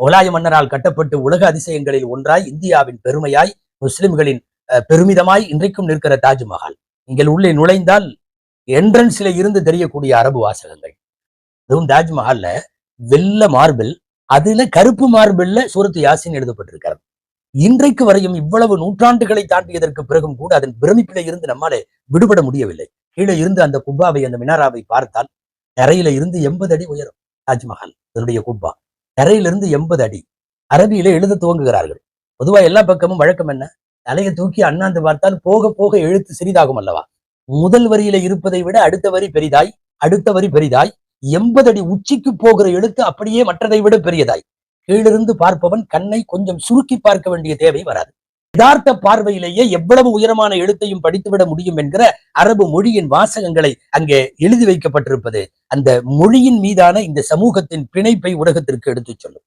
முகலாய மன்னரால் கட்டப்பட்டு உலக அதிசயங்களில் ஒன்றாய் இந்தியாவின் பெருமையாய் முஸ்லிம்களின் பெருமிதமாய் இன்றைக்கும் நிற்கிற தாஜ்மஹால். நீங்கள் உள்ளே நுழைந்தால் என்ட்ரன்ஸ்ல இருந்து தெரியக்கூடிய அரபு வாசகங்கள். அதுவும் தாஜ்மஹால்ல வெள்ள மார்பிள் அதுல கருப்பு மார்பிள்ல சூரத்து யாசின் எழுதப்பட்டிருக்கிறது. இன்றைக்கு வரையும் இவ்வளவு நூற்றாண்டுகளை தாண்டியதற்கு பிறகும் கூட அதன் பிரமிப்பில இருந்து நம்மாலே விடுபட முடியவில்லை. கீழே இருந்து அந்த குப்பாவை அந்த மினாராவை பார்த்தால் தரையில இருந்து எண்பது அடி உயரும் தாஜ்மஹால் அதனுடைய குப்பா. தரையிலிருந்து எண்பது அடி. அரபியில எழுத துவங்குகிறார்கள். பொதுவா எல்லா பக்கமும் வழக்கம் என்ன? தலையை தூக்கி அண்ணாந்து பார்த்தால் போக போக எழுத்து சிறிதாகும் அல்லவா? முதல் வரியில இருப்பதை விட அடுத்த வரி பெரிதாய் அடுத்த வரி பெரிதாய். எண்பது அடி உச்சிக்கு போகிற எழுத்து அப்படியே மற்றதை விட பெரியதாய். கீழிருந்து பார்ப்பவன் கண்ணை கொஞ்சம் சுருக்கி பார்க்க வேண்டிய தேவை வராது. யதார்த்த பார்வையிலேயே எவ்வளவு உயரமான எழுத்தையும் படித்துவிட முடியும் என்கிற அரபு மொழியின் வாசகங்களை அங்கே எழுதி வைக்கப்பட்டிருப்பது. அந்த மொழியின் மீதான இந்த சமூகத்தின் பிணைப்பை உலகத்திற்கு எடுத்துச் சொல்லும்.